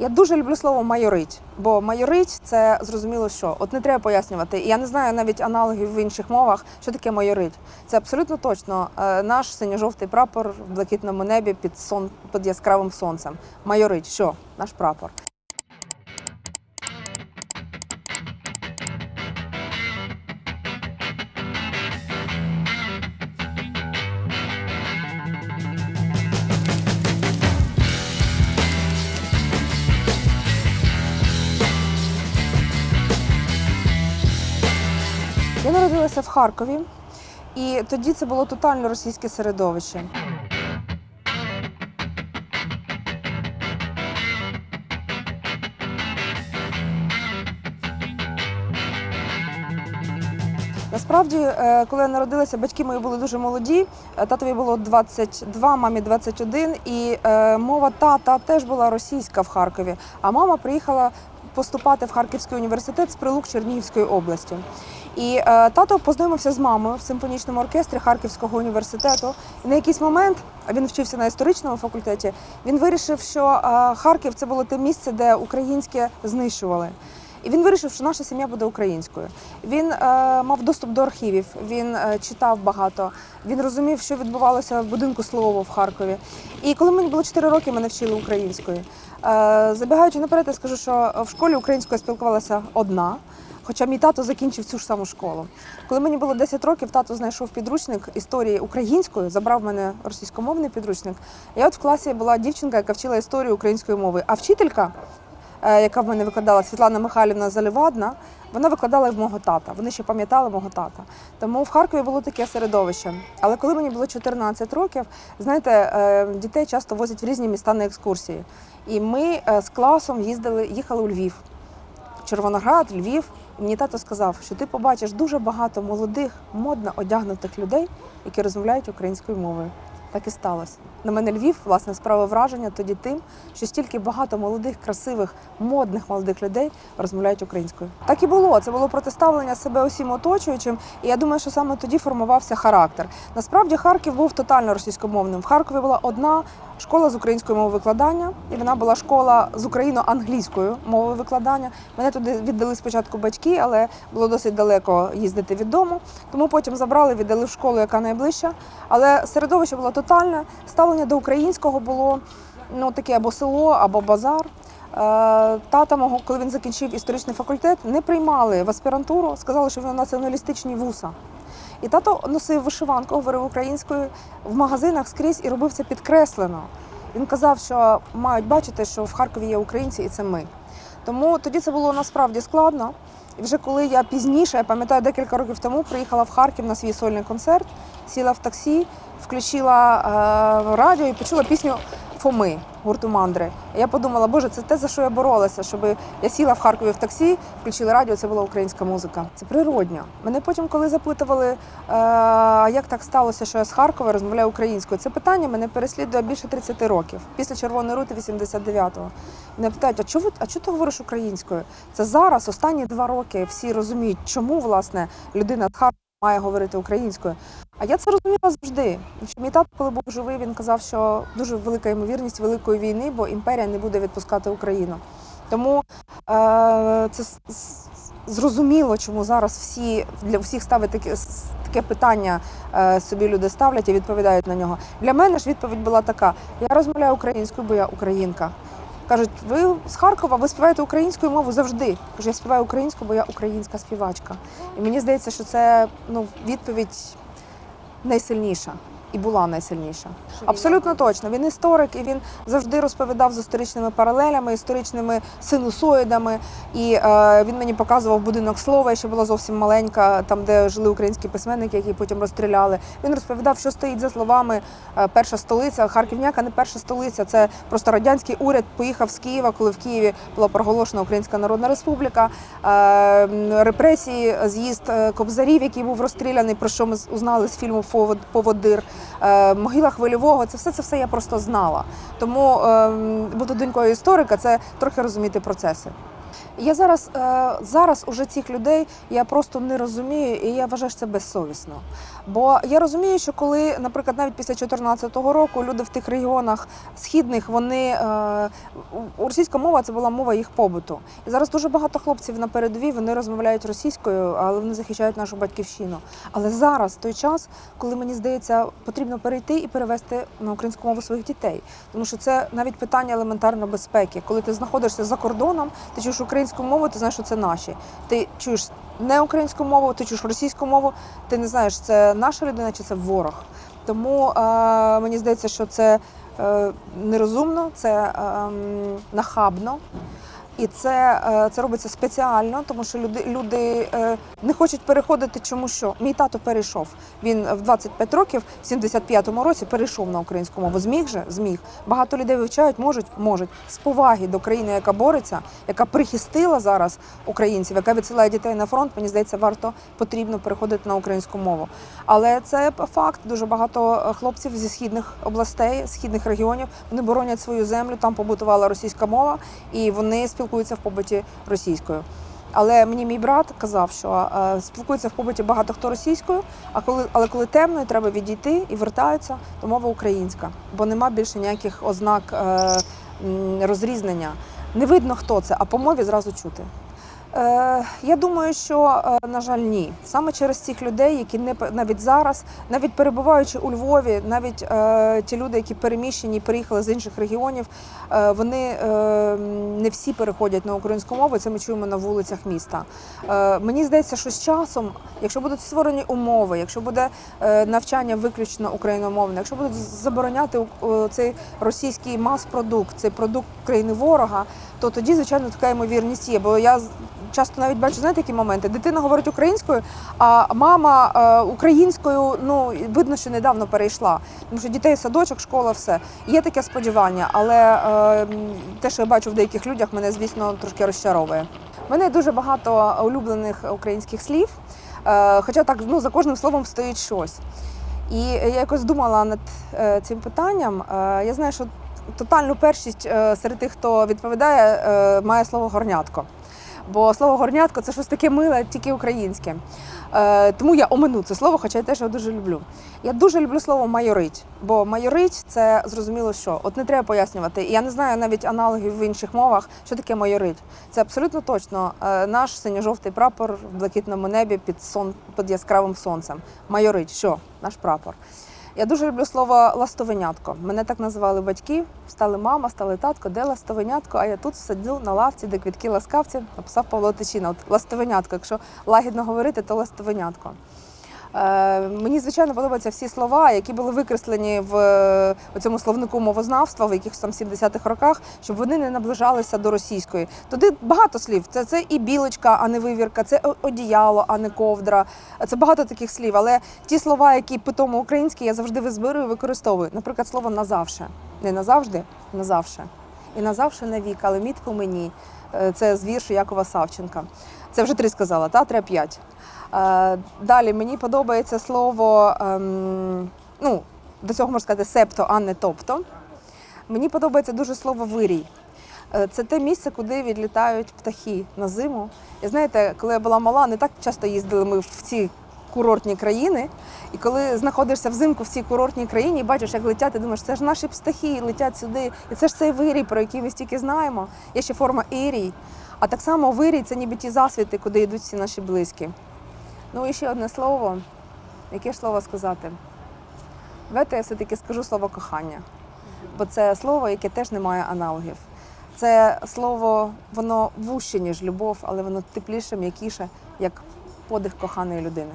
Я дуже люблю слово майорить, бо майорить це зрозуміло, що от не треба пояснювати. І Я не знаю навіть аналогів в інших мовах, що таке майорить. Це абсолютно точно е, наш синьо-жовтий прапор в блакитному небі під сон під яскравим сонцем. Майорить, що наш прапор. Я народилася в Харкові, і тоді це було тотально російське середовище. Насправді, е, коли я народилася, батьки мої були дуже молоді. Е, Татові було 22, мамі 21, і е, мова тата теж була російська в Харкові. А мама приїхала поступати в Харківський університет з прилук Чернігівської області. І е, тато познайомився з мамою в симфонічному оркестрі Харківського університету. І на якийсь момент він вчився на історичному факультеті. Він вирішив, що е, Харків це було те місце, де українське знищували. І він вирішив, що наша сім'я буде українською. Він е, мав доступ до архівів, він е, читав багато, він розумів, що відбувалося в будинку Слово в Харкові. І коли мені було 4 роки, мене вчили українською. Е, забігаючи наперед, я скажу, що в школі українською спілкувалася одна. Хоча мій тато закінчив цю ж саму школу. Коли мені було 10 років, тато знайшов підручник історії української, забрав мене російськомовний підручник. Я от в класі була дівчинка, яка вчила історію української мови. А вчителька, е, яка в мене викладала Світлана Михайлівна Залівадна, вона викладала і в мого тата. Вони ще пам'ятали мого тата. Тому в Харкові було таке середовище. Але коли мені було 14 років, знаєте, е, дітей часто возять в різні міста на екскурсії. І ми е, з класом їздили, їхали у Львів. Червоноград, Львів. Мені тато сказав, що ти побачиш дуже багато молодих, модно одягнутих людей, які розмовляють українською мовою. Так і сталося. На мене Львів, власне, справа враження тоді тим, що стільки багато молодих, красивих, модних молодих людей розмовляють українською. Так і було. Це було протиставлення себе усім оточуючим. І я думаю, що саме тоді формувався характер. Насправді Харків був тотально російськомовним. В Харкові була одна школа з української мови викладання, і вона була школа з україно-англійською мовою викладання. Мене туди віддали спочатку батьки, але було досить далеко їздити від дому. Тому потім забрали, віддали в школу, яка найближча. Але середовище було тотальне. Ставлення до українського було ну таке або село, або базар. Е, Тата мого, коли він закінчив історичний факультет, не приймали в аспірантуру, сказали, що він націоналістичні вуса. І тато носив вишиванку, говорив українською в магазинах скрізь і робив це підкреслено. Він казав, що мають бачити, що в Харкові є українці, і це ми. Тому тоді це було насправді складно. І вже коли я пізніше, я пам'ятаю, декілька років тому приїхала в Харків на свій сольний концерт, сіла в таксі, включила е, радіо і почула пісню Фоми гурту Мандри. Я подумала, боже, це те, за що я боролася, щоб я сіла в Харкові в таксі, включила радіо, це була українська музика. Це природньо. Мене потім, коли запитували, е, як так сталося, що я з Харкова розмовляю українською, це питання мене переслідує більше 30 років, після Червоної рути 89-го. Мене питають, а чого а чого ти говориш українською? Це зараз, останні два роки, всі розуміють, чому власне людина з Харкова має говорити українською. А я це розуміла завжди. Що мій тато, коли був живий, він казав, що дуже велика ймовірність великої війни, бо імперія не буде відпускати Україну. Тому е, це зрозуміло, чому зараз всі для всіх ставить таке, таке питання е, собі люди ставлять і відповідають на нього. Для мене ж відповідь була така: я розмовляю українською, бо я українка. Кажуть, ви з Харкова, ви співаєте українською мову завжди. Кажу, я співаю українською, бо я українська співачка. І мені здається, що це ну, відповідь найсильніша і була найсильніша. Абсолютно точно. Він історик, і він завжди розповідав з історичними паралелями, історичними синусоїдами. І е, він мені показував будинок слова, я ще була зовсім маленька, там, де жили українські письменники, які потім розстріляли. Він розповідав, що стоїть за словами е, перша столиця. Харківняка не перша столиця. Це просто радянський уряд поїхав з Києва, коли в Києві була проголошена Українська Народна Республіка. Е, репресії, з'їзд е, кобзарів, який був розстріляний, про що ми узнали з фільму «Повод- Поводир. Е, могила хвильового, це все це все я просто знала. Тому е, бути донькою історика це трохи розуміти процеси. Я зараз, е, зараз уже цих людей я просто не розумію, і я вважаю, що це безсовісно. Бо я розумію, що коли, наприклад, навіть після 2014 року люди в тих регіонах східних, вони е, російська мова це була мова їх побуту. І зараз дуже багато хлопців на передовій вони розмовляють російською, але вони захищають нашу батьківщину. Але зараз той час, коли мені здається, потрібно перейти і перевести на українську мову своїх дітей, тому що це навіть питання елементарної безпеки. Коли ти знаходишся за кордоном, ти чуєш українську мову, ти знаєш, що це наші. Ти чуєш не українську мову, ти чуєш російську мову, ти не знаєш, це наша людина чи це ворог. Тому е, мені здається, що це е, нерозумно, це е, нахабно. І це, е, це робиться спеціально, тому що люди, люди е, не хочуть переходити, чому що мій тато перейшов. Він в 25 років, в 75-му році, перейшов на українську мову. Зміг же? Зміг. Багато людей вивчають, можуть, можуть. З поваги до країни, яка бореться, яка прихистила зараз українців, яка відсилає дітей на фронт. Мені здається, варто потрібно переходити на українську мову. Але це факт. Дуже багато е, хлопців зі східних областей, східних регіонів, вони боронять свою землю. Там побутувала російська мова, і вони спілкуються в побуті російською. Але мені мій брат казав, що е, спілкується в побуті багато хто російською, а коли але коли темно, і треба відійти і вертаються, то мова українська, бо нема більше ніяких ознак е, розрізнення. Не видно, хто це, а по мові зразу чути. Е, я думаю, що е, на жаль, ні. Саме через цих людей, які не навіть зараз, навіть перебуваючи у Львові, навіть е, ті люди, які переміщені, переїхали з інших регіонів, е, вони е, не всі переходять на українську мову. Це ми чуємо на вулицях міста. Е, мені здається, що з часом, якщо будуть створені умови, якщо буде е, навчання виключно україномовне, якщо будуть забороняти цей російський мас-продукт, цей продукт країни ворога, то тоді, звичайно, така ймовірність є. Бо я часто навіть бачу, знаєте, які моменти. Дитина говорить українською, а мама е, українською, ну видно, що недавно перейшла. Тому що дітей садочок, школа, все. Є таке сподівання, але е, те, що я бачу в деяких людях, мене, звісно, трошки розчаровує. У мене дуже багато улюблених українських слів, е, хоча так ну, за кожним словом стоїть щось. І я якось думала над цим питанням. Я знаю, що тотальну першість е, серед тих, хто відповідає, е, має слово горнятко. Бо слово горнятко це щось таке миле, тільки українське. Е, тому я омину це слово, хоча я теж його дуже люблю. Я дуже люблю слово майорить, бо майорить це зрозуміло, що от не треба пояснювати. І Я не знаю навіть аналогів в інших мовах, що таке майорить. Це абсолютно точно наш синьо-жовтий прапор в блакитному небі під сон під яскравим сонцем. Майорить, що наш прапор. Я дуже люблю слово ластовенятко. Мене так називали батьки. Стали мама, стали татко, де ластовенятко, а я тут сиджу на лавці, де квітки ласкавці, написав Павло Тичина. От ластовенятко. Якщо лагідно говорити, то ластовенятко. Е, мені звичайно подобаються всі слова, які були викреслені в е, цьому словнику мовознавства в якихось там 70-х роках, щоб вони не наближалися до російської. Туди багато слів. Це, це і білочка, а не вивірка, це одіяло, а не ковдра. Це багато таких слів. Але ті слова, які питомо українські, я завжди визбирую використовую. Наприклад, слово назавше. Не назавжди, назавше. І назавше навік, але мід по мені. Е, Це з віршу Якова Савченка. Це вже три сказала, та треба п'ять. Е, Далі мені подобається слово, ем, ну, до цього можна сказати септо, а не тобто. Мені подобається дуже слово вирій. Е, Це те місце, куди відлітають птахи на зиму. І знаєте, коли я була мала, не так часто їздили ми в ці курортні країни. І коли знаходишся взимку в цій курортній країні і бачиш, як летять, ти думаєш, це ж наші птахи летять сюди. І це ж цей вирій, про який ми стільки знаємо. Є ще форма ірій. А так само вирій це ніби ті засвіти, куди йдуть всі наші близькі. Ну і ще одне слово. Яке слово сказати? Давайте я все-таки скажу слово кохання, бо це слово, яке теж не має аналогів. Це слово, воно вуще, ніж любов, але воно тепліше, м'якіше, як подих коханої людини.